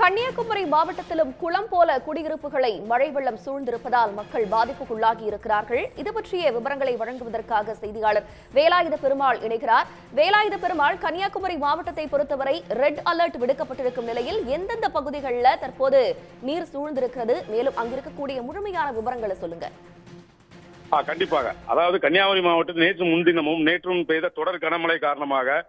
கன்னியாகுமரி மாவட்டத்திலும் குளம் போல குடியிருப்புகளை மழை வெள்ளம் சூழ்ந்திருப்பதால் மக்கள் பாதிப்புக்குள்ளாகி இருக்கிறார்கள். இது பற்றிய விவரங்களை வழங்குவதற்காக செய்தியாளர் வேலாயுத பெருமாள் இணைகிறார். வேலாயுத பெருமாள் கன்னியாகுமரி மாவட்டத்தை பொறுத்தவரை ரெட் அலர்ட் விடுக்கப்பட்டிருக்கும் நிலையில் எந்தெந்த பகுதிகளில் தற்போது நீர் சூழ்ந்திருக்கிறது? மேலும் அங்கிருக்கக்கூடிய முழுமையான விவரங்களை சொல்லுங்க. கண்டிப்பாக. அதாவது கன்னியாகுமரி மாவட்டத்தில் நேற்று முன்தினமும் நேற்றும் பெய்த தொடர் கனமழை காரணமாக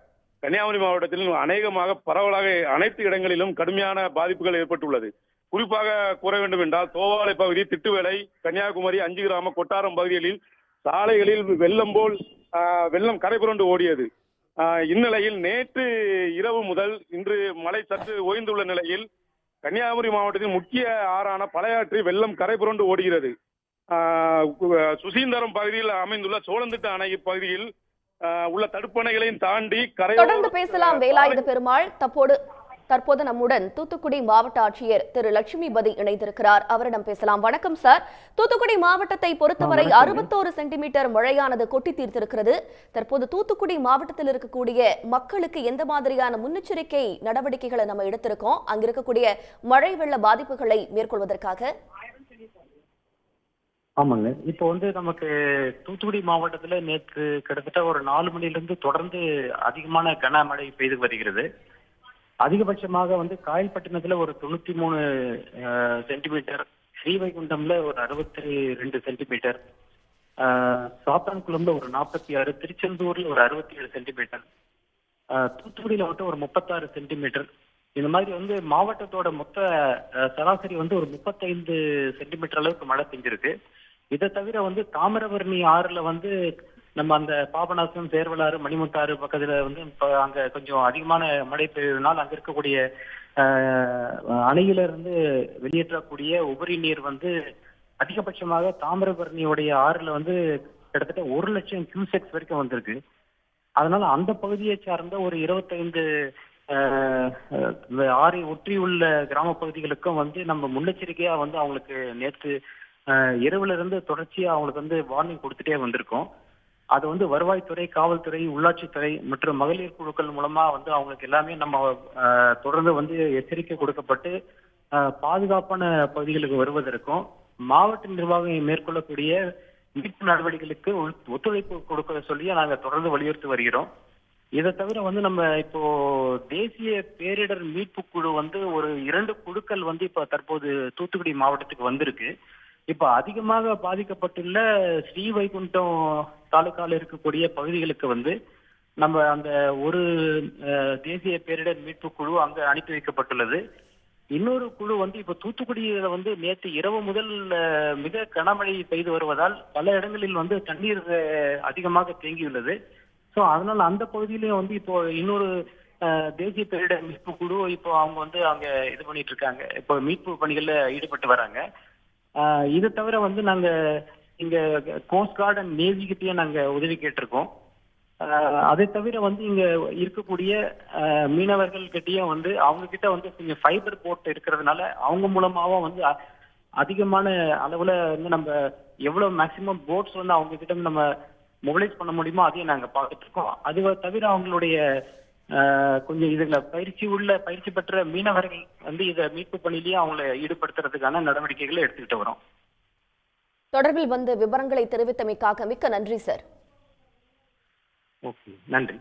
கன்னியாகுமரி மாவட்டத்தில் அநேகமாக பரவலாக அனைத்து இடங்களிலும் கடுமையான பாதிப்புகள் ஏற்பட்டுள்ளது. குறிப்பாக கூற வேண்டும் என்றால் தோவாலை பகுதி திட்டுவேலை கன்னியாகுமரி அஞ்சு கிராம கொட்டாரம் பகுதிகளில் சாலைகளில் வெள்ளம் போல் வெள்ளம் கரை புரண்டு ஓடியது. இந்நிலையில் நேற்று இரவு முதல் இன்று மழை சற்று ஓய்ந்துள்ள நிலையில் கன்னியாகுமரி மாவட்டத்தின் முக்கிய ஆறான பழையாற்றி வெள்ளம் கரை புரண்டு ஓடுகிறது. சுசீந்தரம் பகுதியில் அமைந்துள்ள சோழந்திட்ட அணை பகுதியில் உள்ள தடுப்பணைகளையும் தாண்டி கரையோர தொடர்ந்து பேசலாம் வேலாயுத பெருமாள். தற்போது தற்போது நம்முடன் தூத்துக்குடி மாவட்ட ஆட்சியர் திரு லட்சுமிபதி இணைந்திருக்கிறார். அவரிடம் பேசலாம். வணக்கம் சார். தூத்துக்குடி மாவட்டத்தை பொறுத்தவரை. அறுபத்தோரு சென்டிமீட்டர் மழையானது கொட்டி தீர்த்திருக்கிறது. தற்போது தூத்துக்குடி மாவட்டத்தில் இருக்கக்கூடிய மக்களுக்கு எந்த மாதிரியான முன்னெச்சரிக்கை நடவடிக்கைகளை நம்ம எடுத்திருக்கோம்? அங்க இருக்கக்கூடிய மழை வெள்ள பாதிப்புகளை மேற்கொள்வதற்காக. ஆமாங்க. இப்போ வந்து நமக்கு தூத்துக்குடி மாவட்டத்துல நேற்று கிட்டத்தட்ட ஒரு நாலு மணிலிருந்து தொடர்ந்து அதிகமான கனமழை பெய்து வருகிறது. அதிகபட்சமாக வந்து காயல்பட்டினத்துல ஒரு தொண்ணூத்தி மூணு சென்டிமீட்டர் ஸ்ரீவைகுண்டம்ல ஒரு அறுபத்தி ரெண்டு சென்டிமீட்டர் சாத்தான்குளம்ல ஒரு நாற்பத்தி ஆறு திருச்செந்தூர்ல ஒரு அறுபத்தி ஏழு சென்டிமீட்டர் தூத்துக்குடியில மட்டும் ஒரு முப்பத்தாறு சென்டிமீட்டர். இந்த மாதிரி வந்து மாவட்டத்தோட மொத்த சராசரி வந்து ஒரு முப்பத்தைந்து சென்டிமீட்டர் அளவுக்கு மழை பெஞ்சிருக்கு. இதை தவிர வந்து தாமிரபரணி ஆறுல வந்து நம்ம அந்த பாபநாசம் சேர்வலாறு மணிமுத்தாறு பக்கத்துல வந்து இப்ப அங்க கொஞ்சம் அதிகமான மழை பெய்ததுனால அங்க இருக்கக்கூடிய ஆஹ், அணையில இருந்து வெளியேற்றக்கூடிய உபரி நீர் வந்து அதிகபட்சமாக தாமிரபரணியுடைய ஆறுல வந்து கிட்டத்தட்ட ஒரு லட்சம் கியூசெக்ஸ் வரைக்கும் வந்திருக்கு. அதனால அந்த பகுதியை சார்ந்த ஒரு இருபத்தைந்து ஆறை ஒற்றியுள்ள கிராம பகுதிகளுக்கும் வந்து நம்ம முன்னெச்சரிக்கையா வந்து அவங்களுக்கு நேற்று இரவுல இருந்து தொடர்ச்சியா அவங்களுக்கு வந்து வார்னிங் கொடுத்துட்டே வந்திருக்கோம். அது வந்து வருவாய்த்துறை காவல்துறை உள்ளாட்சித்துறை மற்றும் மகளிர் குழுக்கள் மூலமா வந்து அவங்களுக்கு எல்லாமே நம்ம தொடர்ந்து வந்து எச்சரிக்கை கொடுக்கப்பட்டு பாதுகாப்பான பகுதிகளுக்கு வருவதற்கும் மாவட்ட நிர்வாகம் மேற்கொள்ளக்கூடிய மீட்பு நடவடிக்கைகளுக்கு ஒத்துழைப்பு கொடுக்க சொல்லி நாங்க தொடர்ந்து வலியுறுத்தி வருகிறோம். இதை தவிர வந்து நம்ம இப்போ தேசிய பேரிடர் மீட்பு குழு வந்து ஒரு இரண்டு குழுக்கள் வந்து இப்ப தற்போது தூத்துக்குடி மாவட்டத்துக்கு வந்திருக்கு. இப்ப அதிகமாக பாதிக்கப்பட்டுள்ள ஸ்ரீவைகுண்டம் தாலுக்கால இருக்கக்கூடிய பகுதிகளுக்கு வந்து நம்ம அந்த ஒரு தேசிய பேரிடர் மீட்பு குழு அங்க அனுப்பி வைக்கப்பட்டுள்ளது. இன்னொரு குழு வந்து இப்ப தூத்துக்குடியில வந்து நேற்று இரவு முதல் மிக கனமழை பெய்து வருவதால் பல இடங்களில் வந்து தண்ணீர் அதிகமாக தேங்கியுள்ளது. சோ அதனால அந்த பகுதியிலயும் வந்து இப்போ இன்னொரு தேசிய பேரிடர் மீட்பு குழு இப்போ அவங்க வந்து அவங்க இது பண்ணிட்டு இருக்காங்க. இப்போ மீட்பு பணிகள்ல ஈடுபட்டு வராங்க. இதை தவிர வந்து நாங்க இங்க கோஸ்ட் கார்டு அண்ட் நேவி கிட்டயே நாங்க உதவி கேட்டிருக்கோம். அதை தவிர வந்து இங்க இருக்கக்கூடிய மீனவர்கள் கிட்டயும் வந்து அவங்க கிட்ட வந்து கொஞ்சம் ஃபைபர் போட் இருக்கிறதுனால அவங்க மூலமாவும் வந்து அ- அதிகமான அளவுல வந்து நம்ம எவ்வளவு மேக்சிமம் போட்ஸ் வந்து அவங்க கிட்ட நம்ம மொபிலைஸ் பண்ண முடியுமோ அதையும் நாங்க பார்த்துட்டு இருக்கோம். அது தவிர அவங்களுடைய கொஞ்சம் இதுல பயிற்சி உள்ள பயிற்சி பெற்ற மீனவர்கள் வந்து இதை மீட்பு பணியிலேயே அவங்களை ஈடுபடுத்துறதுக்கான நடவடிக்கைகளை எடுத்துக்கிட்டு வரோம். தொடர்பில் வந்து விவரங்களை தெரிவித்தமைக்காக மிக்க நன்றி சார். ஓகே நன்றி.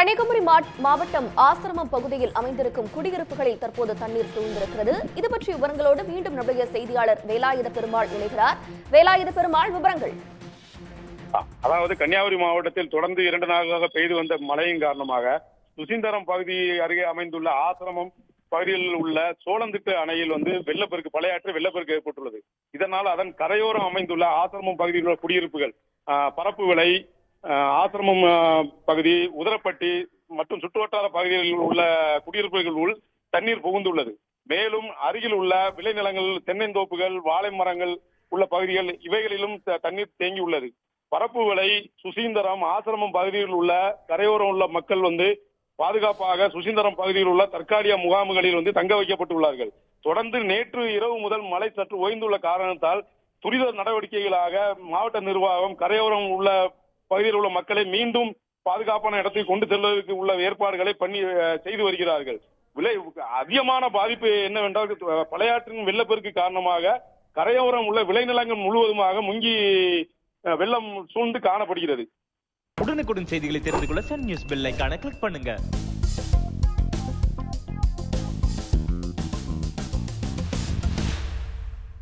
கன்னியாகுமரி மா- மாவட்டம் ஆசிரமம் பகுதியில் அமைந்திருக்கும் குடியிருப்புகளில் தற்போது தண்ணீர் சூழ்ந்திருக்கிறது. இது பற்றிய விவரங்களோடு மீண்டும் நம்முடைய செய்தியாளர் வேலாயுத பெருமாள் இணைகிறார். வேலாயுத பெருமாள் விவரங்கள். அதாவது கன்னியாகுமரி மாவட்டத்தில் தொடர்ந்து இரண்டு நாட்களாக பெய்து வந்த மழையின் காரணமாக சுசீந்தரம் பகுதி அருகே அமைந்துள்ள ஆசிரமம் பகுதியில் உள்ள சோழந்திட்டு அணையில் வந்து வெள்ளப்பெருக்கு பழையாற்று வெள்ளப்பெருக்கு ஏற்பட்டுள்ளது. இதனால் அதன் கரையோரம் அமைந்துள்ள ஆசிரமம் பகுதியில் உள்ள குடியிருப்புகள் ஆஹ், பரப்பு விலை ஆசிரமம் பகுதி உதரப்பட்டி மற்றும் சுற்றுவட்டார பகுதிகளில் உள்ள குடியிருப்புகள் உள் தண்ணீர் புகுந்துள்ளது. மேலும் அருகில் உள்ள விளைநிலங்கள் தென்னந்தோப்புகள் வாழை மரங்கள் உள்ள பகுதிகள் இவைகளிலும் தண்ணீர் தேங்கியுள்ளது. பரப்புகளை சுசீந்தரம் ஆசிரமம் பகுதியில் உள்ள கரையோரம் உள்ள மக்கள் வந்து பாதுகாப்பாக சுசீந்தரம் பகுதியில் உள்ள தற்காலிக முகாம்களில் வந்து தங்க வைக்கப்பட்டுள்ளார்கள். தொடர்ந்து நேற்று இரவு முதல் மழை சற்று ஓய்ந்துள்ள காரணத்தால் துரித நடவடிக்கைகளாக மாவட்ட நிர்வாகம் கரையோரம் உள்ள பகுதியில் உள்ள மக்களை மீண்டும் பாதுகாப்பான இடத்துக்கு கொண்டு செல்வதற்கு உள்ள ஏற்பாடுகளை பண்ணி செய்து வருகிறார்கள். விலை அதிகமான பாதிப்பு என்னவென்றால் பழையாற்றின் வெள்ளப்பெருக்கு காரணமாக கரையோரம் உள்ள விளைநிலங்கள் முழுவதுமாக முங்கி அஹ், வெள்ளம் சூழ்ந்து காணப்படுகிறது. உடனுக்குடன் செய்திகளை தெரிந்து கொள்ள சன் நியூஸ் பெல் கிளிக் பண்ணுங்க.